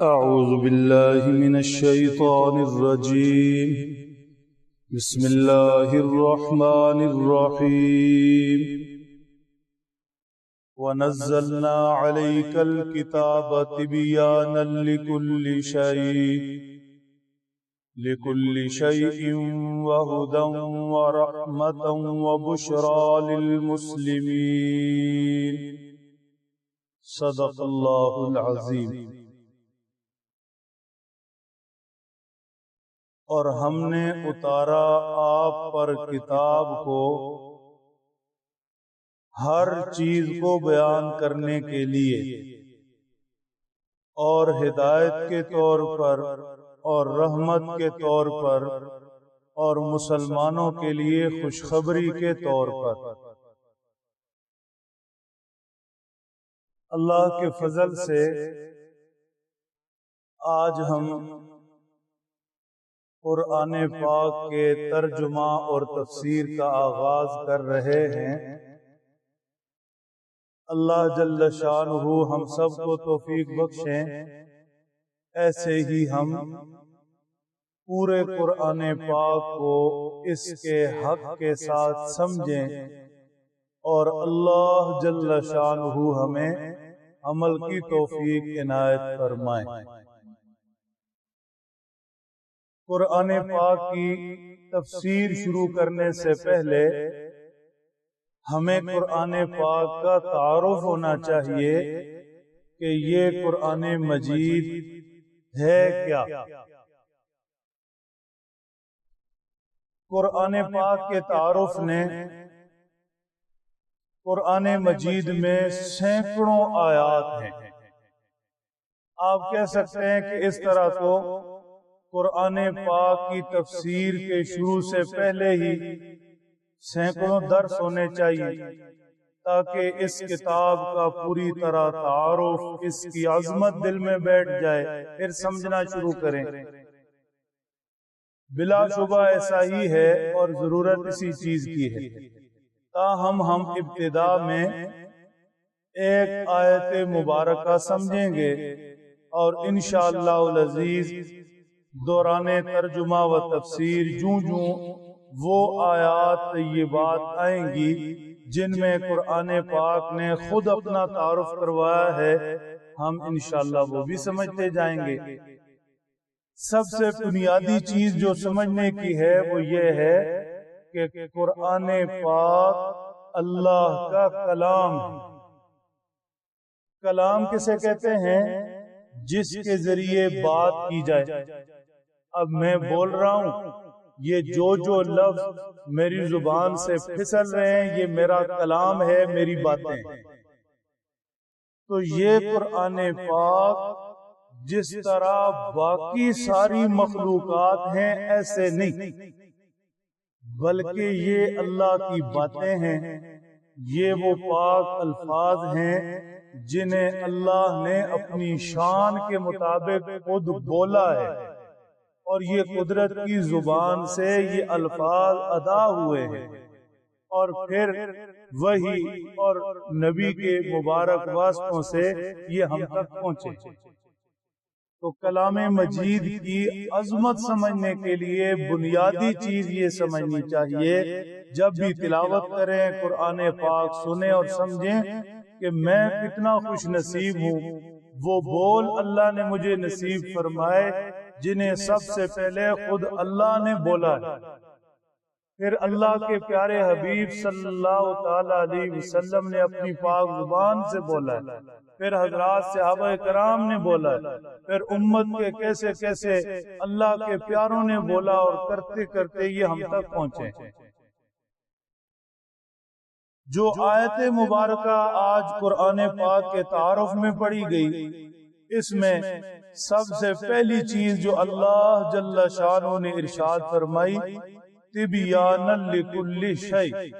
أعوذ بالله من الشيطان الرجيم. بسم الله الرحمن الرحيم. ونزلنا عليك الكتاب تبيانا لكل شيء. لكل شيء وهدى ورحمة وبشرى للمسلمين. صدق الله العظيم, العظيم. اور ہم نے اتارا آپ پر کتاب کو۔ ہر چیز کو بیان کرنے کے لیے۔ اور ہدایت کے طور پر اور رحمت کے طور پر اور مسلمانوں کے لیے خوشخبری کے طور پر۔ اللہ کے فضل سے آج ہم قرآن پاک کے ترجمہ اور تفسیر کا آغاز کر رہے ہیں۔ اللہ جل شان ہو ہم سب کو توفیق بخشیں۔ ایسے ہی ہم پورے قرآن پاک کو اس کے حق کے ساتھ سمجھیں۔ اور اللہ جل شان ہو ہمیں عمل کی توفیق عنایت فرمائیں قرآن پاک کی تفسیر شروع کرنے سے پہلے ہمیں قرآن پاک کا تعارف ہونا چاہیے کہ یہ قرآن مجید ہے کیا۔ قرآن پاک کے تعارف نے قرآن مجید میں سینکڑوں آیات ہیں۔ آپ کہہ سکتے ہیں کہ اس طرح تو قرآن پاک کی تفسیر کے شروع سے پہلے ہی سینکڑوں درس ہونے چاہیے تاکہ اس کتاب کا پوری طرح تعارف اس کی عظمت دل میں بیٹھ جائے پھر سمجھنا شروع کریں۔ بلا شبہ ایسا ہی ہے اور ضرورت اسی چیز کی ہے۔ تاہم ہم ابتدا میں ایک آیت مبارکہ سمجھیں گے اور انشاءاللہ العزیز دوران ترجمہ و تفسیر جوں جوں وہ آیات طیبات آئیں گی جن میں قرآن پاک نے خود اپنا تعارف کروایا ہے، ہم انشاءاللہ وہ بھی سمجھتے جائیں گے۔ سب سے بنیادی چیز جو سمجھنے کی ہے وہ یہ ہے کہ قرآن پاک اللہ کا کلام کلام کسے کہتے ہیں؟ جس کے ذریعے بات کی جائے۔ اب میں بول رہا ہوں یہ جو جو لفظ میری زبان سے پھسل رہے ہیں یہ میرا کلام ہے میری باتیں۔ تو یہ قرآن پاک جس طرح باقی ساری مخلوقات ہیں ایسے نہیں۔ بلکہ یہ اللہ کی باتیں ہیں۔ یہ وہ پاک الفاظ ہیں جنہیں اللہ نے اپنی شان کے مطابق خود بولا ہے۔ اور یہ قدرت کی زبان سے یہ الفاظ ادا ہوئے ہیں۔ اور پھر وہی اور نبی کے مبارک واسطوں سے یہ ہم تک پہنچے۔ تو کلام مجید کی عظمت سمجھنے کے لیے بنیادی چیز یہ سمجھنی چاہیے۔ جب بھی تلاوت کریں قرآن پاک سنیں اور سمجھیں کہ میں کتنا خوش نصیب ہوں۔ وہ بول اللہ نے مجھے نصیب فرمائے۔ جنہیں سب سے پہلے خود اللہ نے بولا پھر اللہ کے پیارے حبیب صلی اللہ تعالی علیہ وسلم نے اپنی پاک زبان سے بولا ہے۔ پھر حضرات صحابہ کرام نے بولا ہے۔ پھر امت کے کیسے کیسے اللہ کے پیاروں نے بولا اور کرتے کرتے یہ ہم تک پہنچے۔ جو آیت مبارکہ آج قرآن پاک کے تعارف میں پڑھی گئی۔ اس میں سب سے پہلی چیز جو اللہ جل شانہ نے ارشاد فرمائی تبیانا لکل شیء۔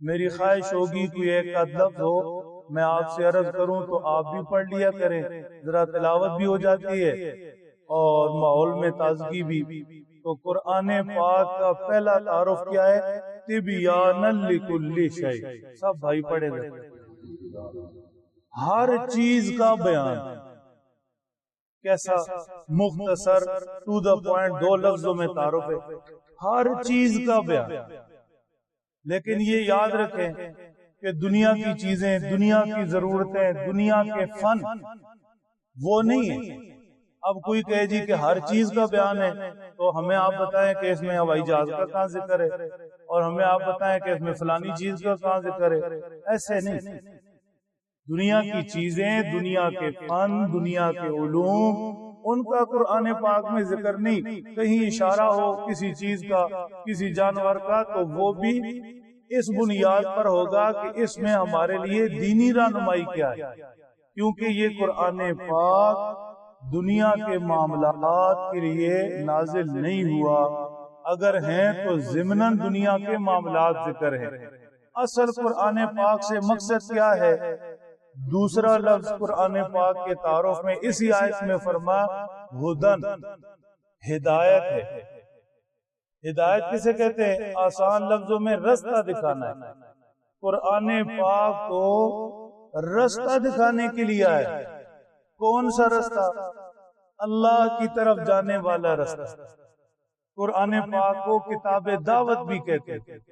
میری خواہش ہوگی کوئی ایک لفظ ہو۔ میں آپ سے عرض کروں تو آپ بھی پڑھ لیا کریں۔ ذرا تلاوت بھی ہو جاتی ہے اور ماحول میں تازگی بھی۔ تو قرآن پاک کا پہلا تعارف کیا ہے؟ تبیانا لکل شیء۔ سب بھائی پڑھے ہر چیز کا بیان۔ کیسا مختصر ٹو دا پوائنٹ دو لفظوں میں تعارف ہے۔ ہر چیز کا بیان۔ لیکن یہ یاد رکھیں کہ دنیا کی چیزیں دنیا کی ضرورتیں دنیا کے فن۔ وہ نہیں۔ ہے اب کوئی کہے جی, جی کہ ہر چیز کا بیان ہے تو ہمیں آپ بتائیں کہ اس میں ہوائی جہاز کا کہاں ذکر ہے؟ اور ہمیں آپ بتائیں کہ اس میں فلانی چیز کا کہاں ذکر ہے؟ ایسے نہیں۔ دنیا کی چیزیں، دنیا کے فن، دنیا کے علوم، ان کا قرآن پاک میں ذکر نہیں۔ کہیں اشارہ ہو کسی چیز کا، کسی جانور کا، تو وہ بھی اس بنیاد پر ہوگا کہ اس میں ہمارے لیے دینی رہنمائی کیا ہے۔ کیونکہ یہ قرآن پاک دنیا کے معاملات کے لیے نازل نہیں ہوا۔ اگر ہیں تو ضمن دنیا کے معاملات ذکر ہیں۔ اصل قرآن پاک سے مقصد کیا ہے؟ دوسرا لفظ قرآن پاک کے تعارف میں اسی آیت میں فرما، ہدن، ہدایت ہے۔ ہدایت کسے کہتے ہیں؟ آسان لفظوں میں رستہ دکھانا ہے۔ قرآن پاک کو رستہ دکھانے کے لیے آئے۔ کون سا رستہ؟ اللہ کی طرف جانے والا رستہ۔ قرآن پاک کو کتاب دعوت بھی کہتے ہیں۔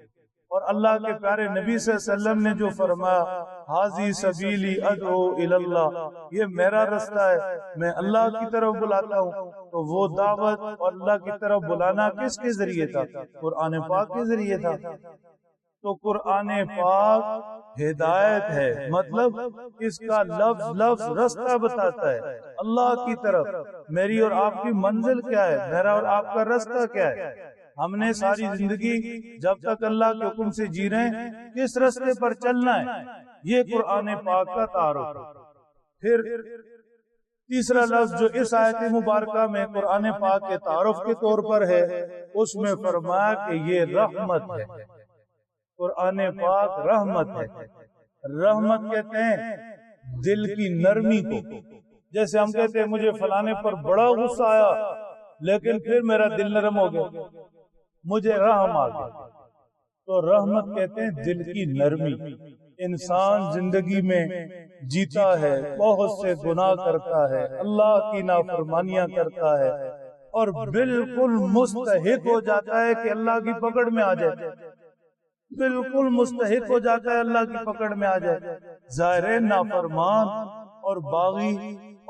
اور اللہ کے پیارے نبی صلی اللہ علیہ وسلم نے جو فرمایا حاضی سبیلی ادعو الاللہ یہ میرا رستہ ہے، میں اللہ کی طرف بلاتا ہوں۔ تو وہ دعوت اور اللہ کی طرف بلانا کس کے ذریعے تھا؟ قرآن پاک کے ذریعے تھا۔ تو قرآن پاک ہدایت ہے مطلب اس کا لفظ لفظ رستہ بتاتا ہے۔ اللہ کی طرف، میری اور آپ کی منزل کیا ہے؟ میرا اور آپ کا رستہ کیا ہے؟ ہم نے ساری زندگی جب تک اللہ کے حکم سے جی رہے ہیں کس رستے پر چلنا ہے؟ یہ قرآن پاک کا تعارف پھر تیسرا لفظ جو اس آیت مبارکہ میں قرآن پاک کے تعارف کے طور پر ہے اس میں فرمایا کہ یہ رحمت ہے۔ قرآن پاک رحمت ہے۔ رحمت کہتے ہیں دل کی نرمی کو۔ جیسے ہم کہتے ہیں مجھے فلانے پر بڑا غصہ آیا۔ لیکن پھر میرا دل نرم ہو گیا۔ مجھے رحم آ گیا تو رحمت کہتے ہیں دل کی نرمی۔ انسان زندگی میں جیتا ہے، بہت سے گناہ کرتا ہے، اللہ کی نافرمانیاں کرتا ہے اور بالکل مستحق ہو جاتا ہے کہ اللہ کی پکڑ میں آ جائے۔ بالکل مستحق ہو جاتا ہے اللہ کی پکڑ میں آ جائے۔ ظاہر نافرمان اور باغی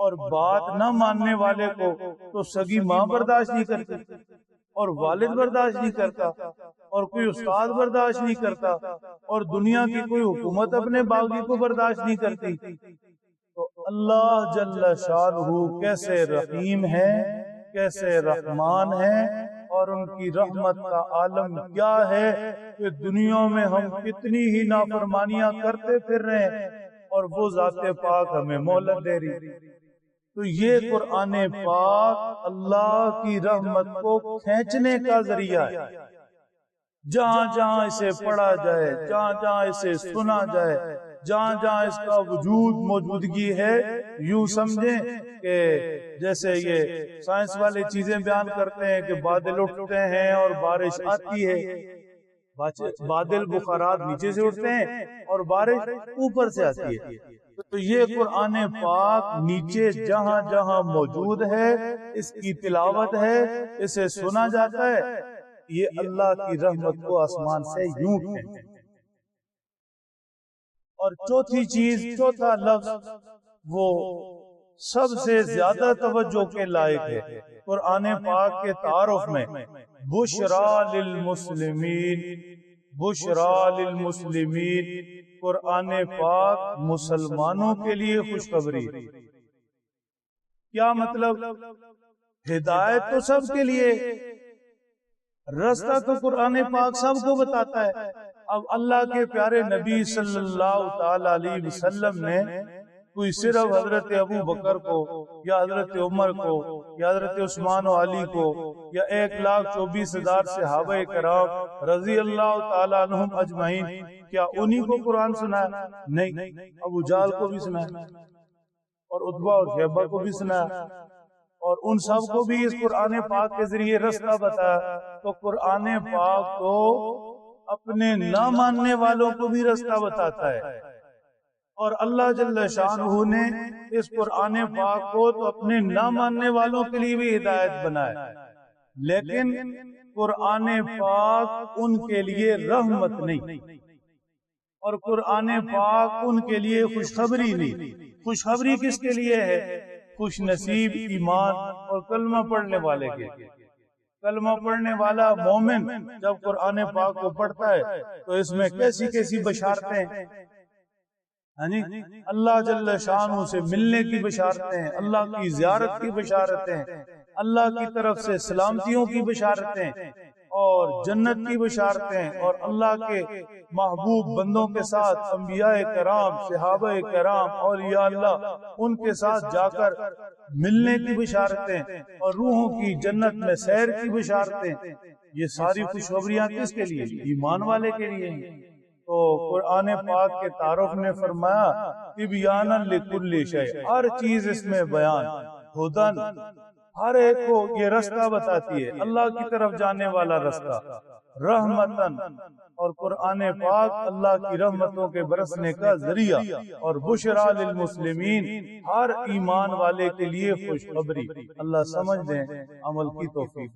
اور بات نہ ماننے والے کو تو سگی ماں برداشت نہیں کرتی اور والد برداشت نہیں کرتا اور کوئی استاد برداشت نہیں کرتا اور دنیا کی کوئی حکومت اپنے باغی کو برداشت نہیں کرتی۔ تو اللہ جل شاہ کیسے رحیم ہے کیسے رحمان ہے اور ان کی رحمت کا عالم کیا ہے کہ دنیا میں ہم کتنی ہی نافرمانیاں کرتے پھر رہے ہیں اور وہ ذات پاک ہمیں مولت دے رہی۔ تو یہ قرآن پاک اللہ کی رحمت کو کھینچنے کا ذریعہ ہے۔ جہاں جہاں اسے پڑھا جائے جہاں جہاں اسے سنا جائے جہاں جہاں اس کا وجود موجودگی ہے یوں سمجھیں کہ جیسے یہ سائنس والے چیزیں بیان کرتے ہیں کہ بادل اٹھتے ہیں اور بارش آتی ہے۔ بادل بخارات نیچے سے اٹھتے ہیں اور بارش اوپر سے آتی ہے۔ تو یہ قرآن پاک نیچے جہاں جہاں موجود ہے، اس کی تلاوت ہے، اسے سنا جاتا ہے۔ یہ اللہ کی رحمت کو آسمان سے یوں اور چوتھی چیز، چوتھا لفظ، وہ سب سے زیادہ توجہ کے لائق ہے۔ قرآن پاک کے تعارف میں، بشرا للمسلمین بشرا للمسلمین۔ قرآن پاک مسلمانوں کے لیے خوشخبری۔ کیا مطلب؟ ہدایت تو سب کے لیے۔ رستہ تو قرآن پاک سب کو بتاتا ہے۔ اب اللہ کے پیارے نبی صلی اللہ تعالی علیہ وسلم نے کوئی صرف حضرت ابو بکر کو یا حضرت عمر کو یا حضرت عثمان و علی کو یا ایک لاکھ چوبیس ہزار صحابہ کرام رضی اللہ تعالیٰ عنہم اجمعین، کیا انہی کو قرآن سنایا؟ نہیں۔ ابو جال کو بھی سنایا۔ اور ادبا اور شہبہ کو بھی سنایا۔ اور ان سب کو بھی اس قرآن پاک کے ذریعے رستہ بتایا۔ تو قرآن پاک کو اپنے نہ ماننے والوں کو بھی رستہ بتاتا ہے۔ اور اللہ جل شاہ نے اس قرآن پاک کو تو اپنے نہ ماننے والوں کے لیے بھی ہدایت بنایا لیکن قرآن پاک ان کے لیے رحمت نہیں۔ اور قرآن پاک ان کے لیے خوشخبری نہیں۔ خوشخبری کس کے لیے ہے؟ خوش نصیب ایمان اور کلمہ پڑھنے والے کے۔ کلمہ پڑھنے والا مومن جب قرآن پاک کو پڑھتا ہے تو اس میں کیسی کیسی بشارتیں جی اللہ جل شانوں سے ملنے کی بشارتیں اللہ کی زیارت کی بشارتیں اللہ کی طرف سے سلامتیوں کی بشارتیں اور جنت کی بشارتیں اور اللہ کے محبوب بندوں کے ساتھ انبیاء کرام صحابہ کرام اور یا اللہ ان کے ساتھ جا کر ملنے کی بشارتیں اور روحوں کی جنت میں سیر کی بشارتیں یہ ساری خوشخبریاں کس کے لیے؟ ایمان والے کے لیے۔ تو قرآن پاک کے تعارف نے فرمایا ابیان لکل شے ہر چیز اس میں بیان، ہدن، ہر ایک کو یہ رستہ بتاتی ہے، اللہ کی طرف جانے والا رستہ۔ رحمتن اور قرآن پاک اللہ کی رحمتوں کے برسنے کا ذریعہ۔ اور بشرا للمسلمین، ہر ایمان والے کے لیے خوشخبری۔ اللہ سمجھ دیں، عمل کی توفیق۔